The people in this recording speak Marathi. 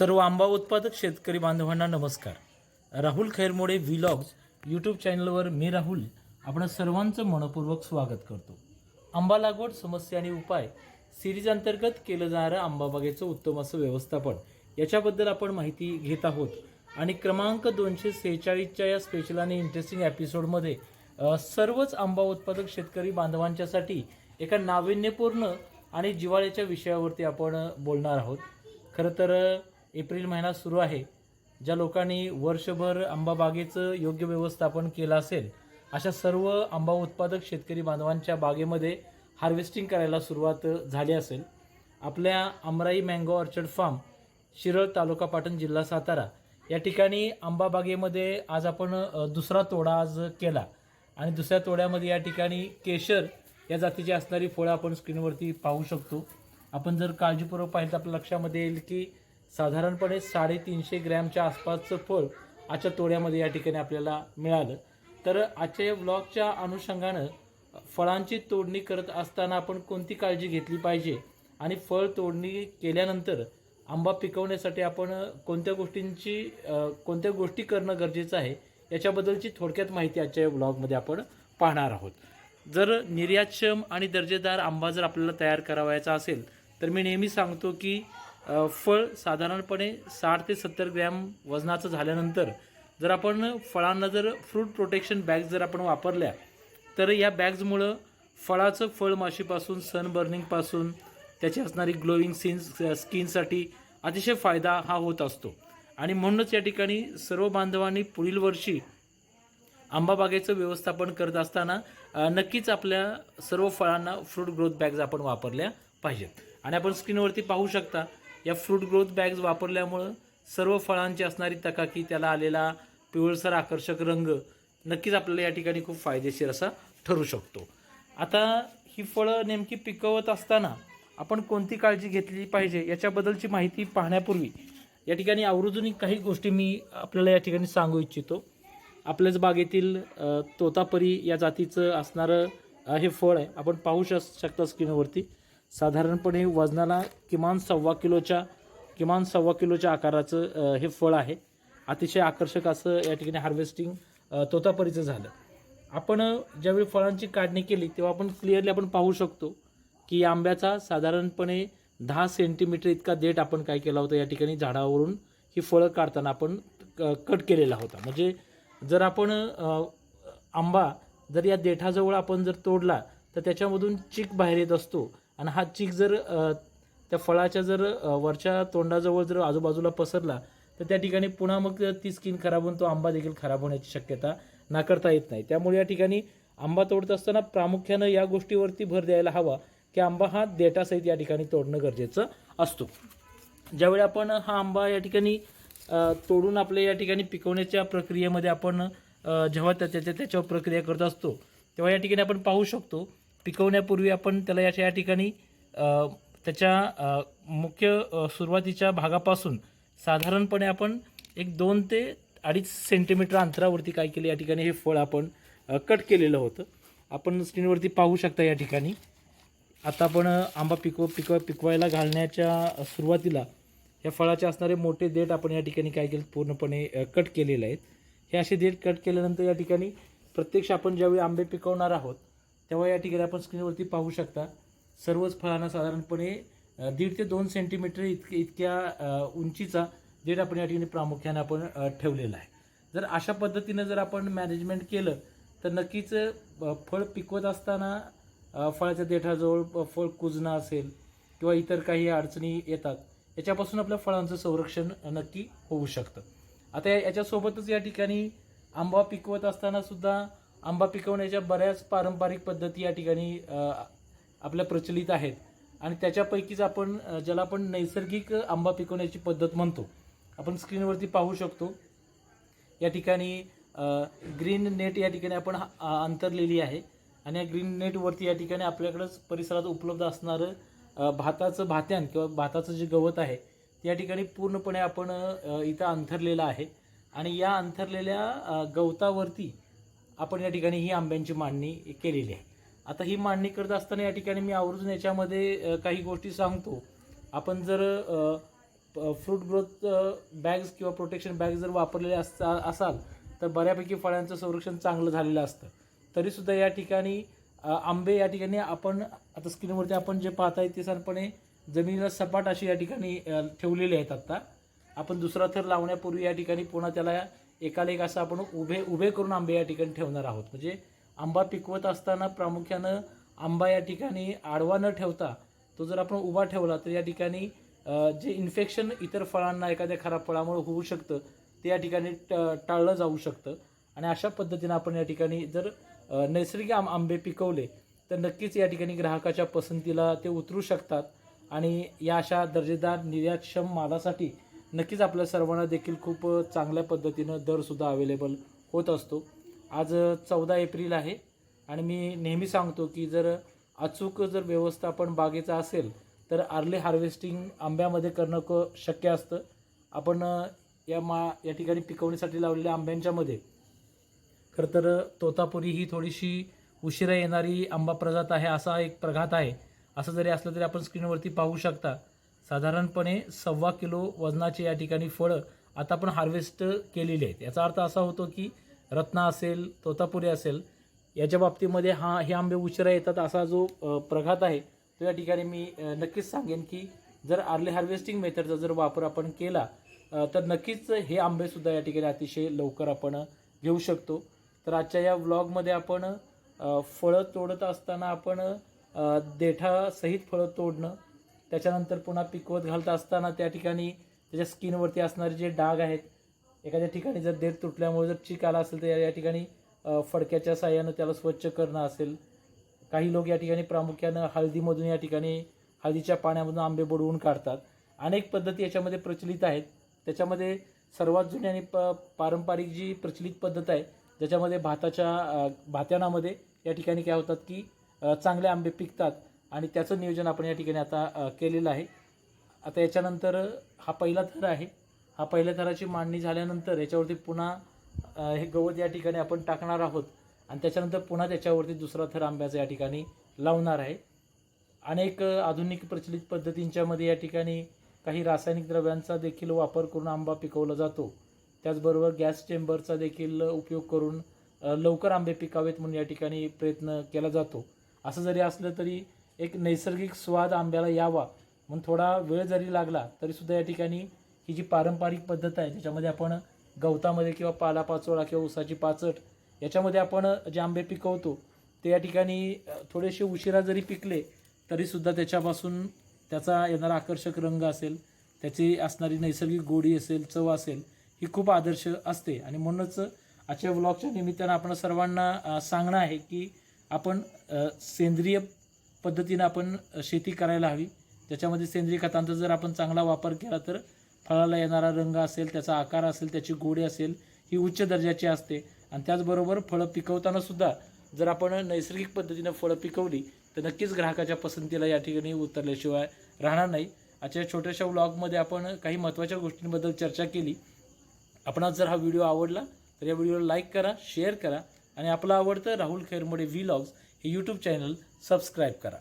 सर्व आंबा उत्पादक शेतकरी बांधवांना नमस्कार. राहुल खैरमोडे व्लॉग्स यूट्यूब चॅनलवर मी राहुल आपण सर्वांचं मनपूर्वक स्वागत करतो. आंबा लागवड समस्या आणि उपाय सिरीज अंतर्गत केलं जाणारं आंबा बागेचं उत्तम असं व्यवस्थापन याच्याबद्दल आपण माहिती घेत आहोत. आणि क्रमांक दोनशे सेहेचाळीसच्या या स्पेशल आणि इंटरेस्टिंग एपिसोडमध्ये सर्वच आंबा उत्पादक शेतकरी बांधवांच्यासाठी एका नाविन्यपूर्ण आणि जिवाळ्याच्या विषयावरती आपण बोलणार आहोत. खरं तर एप्रिल महिना सुरू आहे. ज्या लोकांनी वर्षभर आंबा बागेचं योग्य व्यवस्थापन केलं असेल अशा सर्व आंबा उत्पादक शेतकरी बांधवांच्या बागेमध्ये हार्वेस्टिंग करायला सुरुवात झाली असेल. आपल्या Amrai mango orchard farm Shiral तालुका पाटण जिल्हा सातारा या ठिकाणी आंबा बागेमध्ये आज आपण दुसरा तोडा आज केला. आणि दुसऱ्या तोड्यामध्ये या ठिकाणी केशर या जातीची असणारी फळं आपण स्क्रीनवरती पाहू शकतो. आपण जर काळजीपूर्वक पाहिलं तर आपल्या लक्षामध्ये येईल की साधारणपणे साडेतीनशे ग्रॅमच्या आसपासचं फळ आजच्या तोड्यामध्ये या ठिकाणी आपल्याला मिळालं. तर आजच्या या ब्लॉगच्या अनुषंगानं फळांची तोडणी करत असताना आपण कोणती काळजी घेतली पाहिजे? आणि फळ तोडणी केल्यानंतर आंबा पिकवण्यासाठी आपण कोणत्या गोष्टींची कोणत्या गोष्टी करणं गरजेचं आहे? याच्याबद्दलची थोडक्यात माहिती आजच्या या ब्लॉगमध्ये आपण पाहणार आहोत. जर निर्यातक्षम आणि दर्जेदार आंबा जर आपल्याला तयार करावायचा असेल तर मी नेहमी सांगतो की फळ साधारणपणे साठ ते सत्तर ग्रॅम वजनाचं झाल्यानंतर जर आपण फळांना जर फ्रूट प्रोटेक्शन बॅग जर आपण वापरल्या तर या बॅग्जमुळं फळाचं फळमाशीपासून सनबर्निंगपासून त्याची असणारी ग्लोईंग सीन्स स्किनसाठी अतिशय फायदा हा होत असतो. आणि म्हणूनच या ठिकाणी सर्व बांधवांनी पुढील वर्षी आंबाबागेचं व्यवस्थापन करत असताना नक्कीच आपल्या सर्व फळांना फ्रूट ग्रोथ बॅग्स आपण वापरल्या पाहिजेत. आणि आपण स्क्रीनवरती पाहू शकता या फ्रूट ग्रोथ बॅग्स वापरल्यामुळं सर्व फळांची असणारी तकाकी त्याला आलेला पिवळसर आकर्षक रंग नक्कीच आपल्याला या ठिकाणी खूप फायदेशीर असा ठरू शकतो. आता ही फळं नेमकी पिकवत असताना आपण कोणती काळजी घेतली पाहिजे याच्याबद्दलची माहिती पाहण्यापूर्वी या ठिकाणी आवर्जून काही गोष्टी मी आपल्याला या ठिकाणी सांगू इच्छितो. आपल्याच बागेतील तोतापरी या जातीचं असणारं हे फळ आहे. आपण पाहू शक शकता स्क्रीनवरती साधारणपणे वजनाला किमान सव्वा किलोच्या किमान सव्वा किलोच्या आकाराचं हे फळ आहे. अतिशय आकर्षक असं या ठिकाणी हार्वेस्टिंग तोतापरीचं झालं. आपण ज्यावेळी फळांची काढणी केली तेव्हा आपण क्लिअरली आपण पाहू शकतो की या आंब्याचा साधारणपणे दहा सेंटीमीटर इतका देठ आपण काय केला होता या ठिकाणी झाडावरून ही फळं काढताना आपण क- कट केलेला होता. म्हणजे जर आपण आंबा जर या देठाजवळ आपण जर तोडला तर त्याच्यामधून चीक बाहेर येत असतो. आणि हा चीक जर त्या फळाच्या जर वरच्या तोंडाजवळ जर आजूबाजूला पसरला तर त्या ठिकाणी पुन्हा मग ती स्किन खराब होऊन तो आंबा देखील खराब होण्याची शक्यता नाकारता येत नाही. त्यामुळे या ठिकाणी आंबा तोडत असताना प्रामुख्यानं या गोष्टीवरती भर द्यायला हवा की आंबा हा देटासहित या ठिकाणी तोडणं गरजेचं असतो. ज्यावेळी आपण हा आंबा या ठिकाणी तोडून आपल्या या ठिकाणी पिकवण्याच्या प्रक्रियेमध्ये आपण जेव्हा त्या त्याच्या त्याच्यावर प्रक्रिया करत असतो तेव्हा या ठिकाणी आपण पाहू शकतो पिकवण्यापूर्वी आपण त्याला याच्या या ठिकाणी त्याच्या मुख्य सुरुवातीच्या भागापासून साधारणपणे आपण एक दोन ते अडीच सेंटीमीटर अंतरावरती काय केलं या ठिकाणी हे फळ आपण कट केलेलं होतं. आपण स्क्रीनवरती पाहू शकता या ठिकाणी. आता आपण आंबा पिकव पिकव पिकवायला घालण्याच्या सुरुवातीला या फळाचे असणारे मोठे देठ आपण या ठिकाणी काय केलं पूर्णपणे कट केलेले आहेत. हे असे देठ कट केल्यानंतर या ठिकाणी प्रत्यक्ष आपण ज्यावेळी आंबे पिकवणार आहोत तेव्हा या ठिकाणी आपण स्क्रीनवरती पाहू शकता. सर्वच फळांना साधारणपणे दीड ते दोन सेंटीमीटर इतके इतक्या उंचीचा देठ आपण या ठिकाणी प्रामुख्याने आपण ठेवलेला आहे. जर अशा पद्धतीनं जर आपण मॅनेजमेंट केलं तर नक्कीच फळ पिकवत असताना फळाच्या देठाजवळ फळ कुजणं असेल किंवा इतर काही अडचणी येतात याच्यापासून आपल्या फळांचं संरक्षण नक्की होऊ शकतं. आता या- याच्यासोबतच या ठिकाणी आंबा पिकवत असताना सुद्धा आंबा पिकवण्याच्या बऱ्याच पारंपरिक पद्धती या ठिकाणी आपल्या प्रचलित आहेत. आणि त्याच्यापैकीच आपण ज्याला आपण नैसर्गिक आंबा पिकवण्याची पद्धत म्हणतो आपण स्क्रीनवरती पाहू शकतो. या ठिकाणी ग्रीन नेट या ठिकाणी आपण अंतरलेली आहे. आणि या ग्रीन नेटवरती या ठिकाणी आपल्याकडंच परिसरात उपलब्ध असणारं भाताचं भात्यान किंवा भाताचं जे गवत आहे ते या ठिकाणी पूर्णपणे आपण इथं अंथरलेलं आहे. आणि या अंथरलेल्या गवतावरती आपण या ठिकाणी ही आंब्यांची मांडणी केलेली आहे. आता ही मांडणी करत असताना या ठिकाणी मी आवर्जून याच्यामध्ये काही गोष्टी सांगतो. आपण जर फ्रूट ग्रोथ बॅग्स किंवा प्रोटेक्शन बॅग जर वापरलेले असता असाल तर बऱ्यापैकी फळांचं संरक्षण चांगलं झालेलं असतं. तरीसुद्धा या ठिकाणी आंबे या ठिकाणी आपण आता स्क्रीनवरती आपण जे पाहताय ते साधारणपणे जमिनीला सपाट अशी या ठिकाणी ठेवलेले आहेत आत्ता आपण दुसरा थर लावण्यापूर्वी या ठिकाणी पुन्हा त्याला एकाला एक असं आपण उभे उभे करून आंबे या ठिकाणी ठेवणार आहोत. म्हणजे आंबा पिकवत असताना प्रामुख्यानं आंबा या ठिकाणी आडवा न ठेवता तो जर आपण उभा ठेवला तर या ठिकाणी जे इन्फेक्शन इतर फळांना एखाद्या खराब फळामुळे होऊ शकतं ते या ठिकाणी ट- टाळलं जाऊ शकतं. आणि अशा पद्धतीनं आपण या ठिकाणी जर नैसर्गिक आम आंबे पिकवले तर नक्कीच या ठिकाणी ग्राहकाच्या पसंतीला ते उतरू शकतात. आणि या अशा दर्जेदार निर्यातक्षम मालासाठी नक्कीच आपल्या सर्वांना देखील खूप चांगल्या पद्धतीनं दरसुद्धा अवेलेबल होत असतो. आज चौदा एप्रिल आहे आणि मी नेहमी सांगतो की जर अचूक जर व्यवस्थापन बागेचं असेल तर अर्ली हार्वेस्टिंग आंब्यामध्ये करणं क शक्य असतं. आपण या मा या ठिकाणी पिकवणीसाठी लावलेल्या आंब्यांच्यामध्ये खरं तर तोतापुरी ही थोडीशी उशिरा येणारी आंबा प्रजात आहे असा एक प्रघात आहे. असं जरी असलं तरी आपण स्क्रीनवरती पाहू शकता. साधारणपणे सव्वा किलो वजनाचे या ठिकाणी फळं आता आपण हार्वेस्ट केलेली आहेत. याचा अर्थ असा होतो की रत्ना असेल तोतापुरी असेल याच्या बाबतीमध्ये हा हे आंबे उशिरा येतात असा जो प्रघात आहे तो या ठिकाणी मी नक्कीच सांगेन की जर अर्ली हार्वेस्टिंग मेथडचा जर वापर आपण केला तर नक्कीच हे आंबेसुद्धा या ठिकाणी अतिशय लवकर आपण घेऊ शकतो. तर आजच्या या व्लॉगमध्ये आपण फळं तोडत असताना आपण देठासहित फळं तोडणं त्याच्यानंतर पुन्हा पिकवत घालत असताना त्या ठिकाणी त्याच्या स्किनवरती असणारे जे डाग आहेत एखाद्या ठिकाणी जर देठ तुटल्यामुळे जर चीक आला असेल तर या- या ठिकाणी फडक्याच्या साह्यानं त्याला स्वच्छ करणं असेल. काही लोक या ठिकाणी प्रामुख्यानं हळदीमधून या ठिकाणी हळदीच्या पाण्यामधून आंबे बुडवून काढतात. अनेक पद्धती याच्यामध्ये प्रचलित आहेत. त्याच्यामध्ये सर्वात जुनी आणि प पारंपरिक जी प्रचलित पद्धत आहे ज्याच्यामध्ये भाताच्या भात्यानामध्ये या ठिकाणी काय होतात की चांगले आंबे पिकतात. आणि त्याचं नियोजन आपण या ठिकाणी आता केलेलं आहे. आता याच्यानंतर हा पहिला थर आहे. हा पहिल्या थराची मांडणी झाल्यानंतर याच्यावरती पुन्हा हे गवत या ठिकाणी आपण टाकणार आहोत. आणि त्याच्यानंतर पुन्हा त्याच्यावरती दुसरा थर आंब्याचा या ठिकाणी लावणार आहे. अनेक आधुनिक प्रचलित पद्धतींच्यामध्ये या ठिकाणी काही रासायनिक द्रव्यांचा देखील वापर करून आंबा पिकवला जातो. त्याचबरोबर गॅस चेंबरचा देखील उपयोग करून लवकर आंबे पिकावेत म्हणून या ठिकाणी प्रयत्न केला जातो. असं जरी असलं तरी एक नैसर्गिक स्वाद आंब्याला यावा म्हणून थोडा वेळ जरी लागला तरीसुद्धा या ठिकाणी ही जी पारंपरिक पद्धत आहे त्याच्यामध्ये आपण गवतामध्ये किंवा पालापाचोळा किंवा उसाची पाचट याच्यामध्ये आपण जे आंबे पिकवतो ते या ठिकाणी थोडेसे उशिरा जरी पिकले तरीसुद्धा त्याच्यापासून त्याचा येणारा आकर्षक रंग असेल त्याची असणारी नैसर्गिक गोडी असेल चव असेल ही खूप आदर्श असते. आणि म्हणूनच आजच्या व्लॉगच्या निमित्तानं आपण सर्वांना सांगणं आहे की आपण सेंद्रिय पद्धतीनं आपण शेती करायला हवी. त्याच्यामध्ये सेंद्रिय खतांचा जर आपण चांगला वापर केला तर फळाला येणारा रंग असेल त्याचा आकार असेल त्याची गोडी असेल ही उच्च दर्जाची असते. आणि त्याचबरोबर फळं पिकवताना सुद्धा जर आपण नैसर्गिक पद्धतीनं फळं पिकवली तर नक्कीच ग्राहकाच्या पसंतीला या ठिकाणी उतरल्याशिवाय राहणार नाही. आजच्या छोट्याशा व्लॉगमध्ये आपण काही महत्त्वाच्या गोष्टींबद्दल चर्चा केली. आपणास जर हा व्हिडिओ आवडला तर या व्हिडिओला लाईक करा शेअर करा. आणि आपलं आवडतं राहुल खैरमोडे व्लॉग्स हे यूट्यूब चॅनल सबस्क्राईब करा.